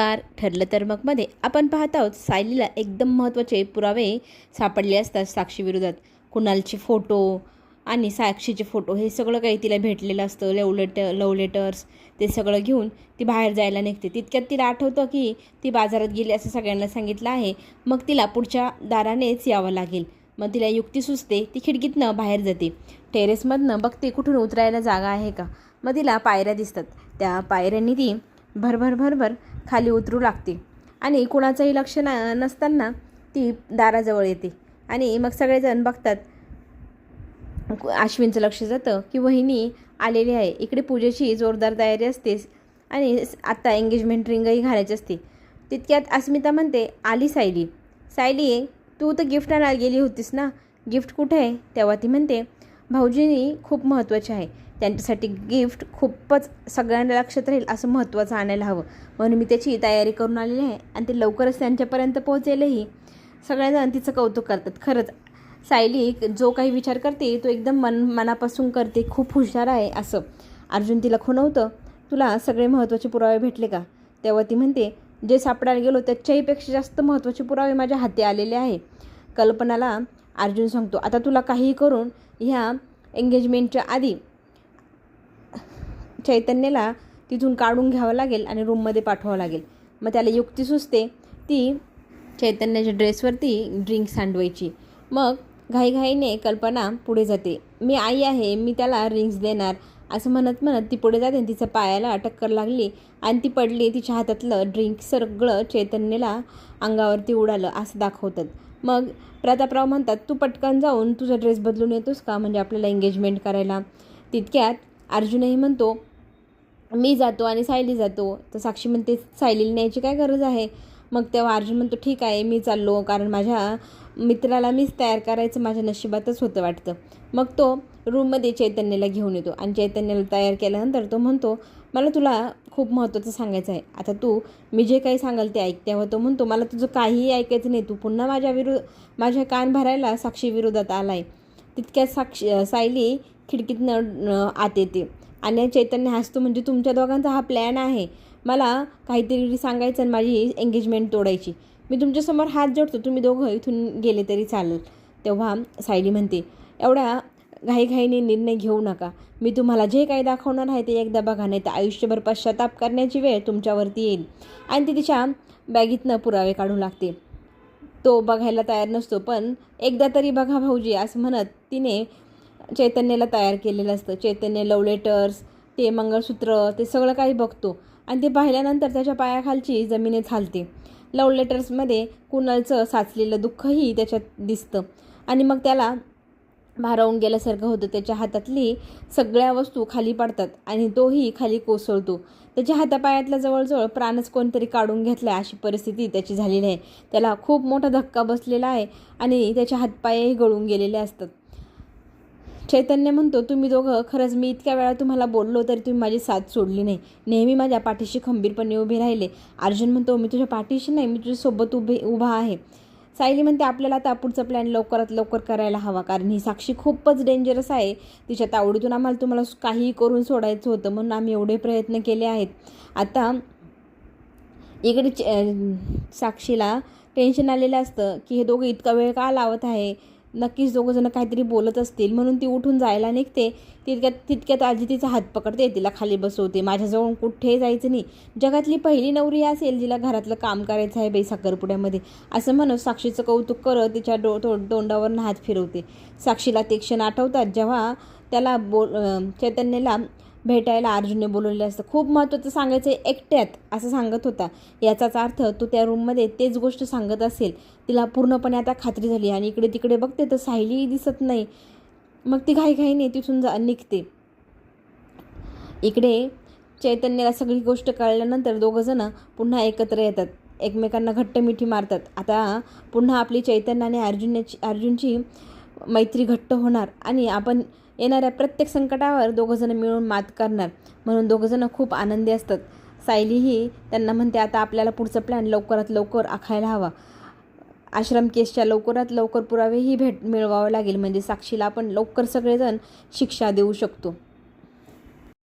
उतार ठरलं तर मग मध्ये. आपण पाहत आहोत सायलीला एकदम महत्त्वाचे पुरावे सापडले असतात साक्षीविरोधात कुणालचे फोटो आणि साक्षीचे फोटो हे सगळं काही तिला भेटलेलं असतं लव लेटर लव लेटर्स ते सगळं घेऊन ती बाहेर जायला निघते. तितक्यात तिला आठवतं की ती बाजारात गेली असं सगळ्यांना सांगितलं आहे. मग तिला पुढच्या दारानेच यावं लागेल. मग तिला युक्ती सुचते ती खिडकीतनं बाहेर जाते. टेरेसमधनं बघते कुठून उतरायला जागा आहे का. मग तिला पायऱ्या दिसतात. त्या पायऱ्यांनी ती भरभर भरभर खाली उतरू लागते. आणि कुणाचंही लक्ष न नसताना ती दाराजवळ येते. आणि मग सगळेजण बघतात अश्विनचं लक्ष जातं की वहिनी आलेली आहे. इकडे पूजेची जोरदार तयारी असतेच आणि आत्ता एंगेजमेंट रिंगही घालायची असते. तितक्यात अस्मिता म्हणते आली सायली. सायली तू तर गिफ्ट आणायला गेली होतीस ना? गिफ्ट कुठे आहे? तेव्हा ती म्हणते भाऊजींनी खूप महत्त्वाचे आहे. त्यांच्यासाठी गिफ्ट खूपच सगळ्यांना लक्षात राहील असं महत्त्वाचं आणायला हवं. म्हणून मी त्याची तयारी करून आलेली आहे आणि ते लवकरच त्यांच्यापर्यंत पोहोचेलही. सगळ्याजण तिचं कौतुक करतात. खरंच सायली जो काही विचार करते तो एकदम मन मनापासून करते खूप हुशार आहे असं. अर्जुन तिला खुणवतं तुला सगळे महत्त्वाचे पुरावे भेटले का? तेव्हा ती म्हणते जे सापडायला गेलो त्याच्याहीपेक्षा जास्त महत्त्वाचे पुरावे माझ्या हाती आलेले आहे. कल्पनाला अर्जुन सांगतो आता तुला काही करून ह्या एंगेजमेंटच्या आधी चैतन्याला तिथून काढून घ्यावं लागेल आणि रूममध्ये पाठवावं लागेल. मग त्याला युक्ती सुचते ती चैतन्याच्या ड्रेसवरती ड्रिंक सांडवायची. मग घाईघाईने कल्पना पुढे जाते मी आई आहे मी त्याला रिंग्स देणार. असं म्हणत म्हणत ती पुढे जाते तिच्या पायाला टक्कर लागली आणि ती पडली. तिच्या हातातलं ड्रिंक सगळं चैतन्याला अंगावरती उडालं असं दाखवतात. मग प्रतापराव म्हणतात तू पटकन जाऊन तुझा ड्रेस बदलून येतोस का? म्हणजे आपल्याला एंगेजमेंट करायला. तितक्यात अर्जुनही म्हणतो मी जातो आणि सायली जातो. तर साक्षी म्हणते सायलीला न्यायची काय गरज आहे? मग तेव्हा अर्जुन म्हणतो ठीक आहे मी चाललो. कारण माझ्या मित्राला मीच तयार करायचं माझ्या नशिबातच होतं वाटतं. मग तो रूममध्ये चैतन्याला घेऊन येतो आणि चैतन्याला तयार केल्यानंतर तो म्हणतो मला तुला खूप महत्त्वाचं सांगायचं आहे. आता तू मी जे काही सांगाल ते ऐक. तेव्हा तो म्हणतो मला तुझं काहीही ऐकायचं नाही. तू पुन्हा माझ्या विरुद्ध माझ्या कान भरायला साक्षी विरोधात आला आहे तितक्यात साक्षी सायली खिडकीतनं आत येते. आणि चैतन्य हसतो म्हणजे तुमच्या दोघांचा हा प्लॅन आहे. मला काहीतरी सांगायचं आणि माझी एंगेजमेंट तोडायची. मी तुमच्यासमोर हात जोडतो. तुम्ही दोघं इथून गेले तरी चालेल. तेव्हा सायली म्हणते एवढ्या घाईघाईने निर्णय घेऊ नका. मी तुम्हाला जे काही दाखवणार आहे ते एकदा बघा नाही तर आयुष्यभर पश्चाताप करण्याची वेळ तुमच्यावरती येईल. आणि ती तिच्या बॅगीतनं पुरावे काढू लागते. तो बघायला तयार नसतो पण एकदा तरी बघा भाऊजी असं म्हणत तिने चैतन्याला तयार केलेलं असतं. चैतन्य लव लेटर्स ते मंगळसूत्र ते सगळं काही बघतो. आणि ते पाहिल्यानंतर त्याच्या पायाखालची जमिनीत हालते. लव लेटर्समध्ये कुणालचं साचलेलं दुःखही त्याच्यात दिसतं. आणि मग त्याला भारावून गेल्यासारखं होतं. त्याच्या हातातली सगळ्या वस्तू खाली पडतात आणि तोही खाली कोसळतो. त्याच्या हातापायातला जवळजवळ प्राणच कोणतरी काढून घेतला अशी परिस्थिती त्याची झालेली आहे. त्याला खूप मोठा धक्का बसलेला आहे आणि त्याचे हातपायही गळून गेलेले असतात. चैतन्य म्हणतो तुम्ही दोघं खरंच मी इतक्या वेळा तुम्हाला बोललो तरी तुम्ही माझी साथ सोडली नाही. नेहमी माझ्या पाठीशी खंबीरपणे उभे राहिले. अर्जुन म्हणतो मी तुझ्या पाठीशी नाही मी तुझ्यासोबत उभे उभा आहे. सायली म्हणते आपल्याला आता पुढचा प्लॅन लवकरात लवकर करायला हवा कारण ही साक्षी खूपच डेंजरस आहे. तिच्या तावडीतून आम्हाला तुम्हाला काहीही करून सोडायचं होतं म्हणून आम्ही एवढे प्रयत्न केले आहेत. आता इकडे साक्षीला टेन्शन आलेलं असतं की हे दोघं इतका वेळ का लावत आहे? नक्कीच दोघंजणं काहीतरी बोलत असतील. म्हणून ती उठून जायला निघते. तितक्यात तितक्यात आजी तिचा हात पकडते. तिला खाली बसवते. माझ्याजवळ कुठेही जायचं नाही. जगातली पहिली नवरी असेल जिला घरातलं काम करायचं आहे बाई साखरपुड्यामध्ये. असं म्हणून साक्षीचं कौतुक करत तिच्या डो तो तोंडावरनं हात फिरवते. साक्षीला ते क्षण आठवतात जेव्हा त्याला बोल चैतन्याला भेटायला अर्जुनने बोलवले असतं. खूप महत्त्वाचं सांगायचं एकट्यात असं सांगत होता. याचाच अर्थ तो त्या रूममध्ये तेच गोष्ट सांगत असेल. तिला पूर्णपणे आता खात्री झाली आणि इकडे तिकडे बघते तर सायलीही दिसत नाही. मग ती घाईघाईने तिथून जा निघते. इकडे चैतन्याला सगळी गोष्ट कळल्यानंतर दोघंजणं पुन्हा एकत्र येतात. एकमेकांना घट्ट मिठी मारतात. आता पुन्हा आपली चैतन्य आणि अर्जुनाची अर्जुनची मैत्री घट्ट होणार आणि आपण येणाऱ्या प्रत्येक संकटावर दोघंजणं मिळून मात करणार. म्हणून दोघंजणं खूप आनंदी असतात. सायलीही त्यांना म्हणते आता आपल्याला पुढचा प्लॅन लवकरात लवकर आखायला हवा. आश्रम केसच्या लवकरात लवकर पुरावेही भेट मिळवावं लागेल. म्हणजे साक्षीला आपण लवकर सगळेजण शिक्षा देऊ शकतो.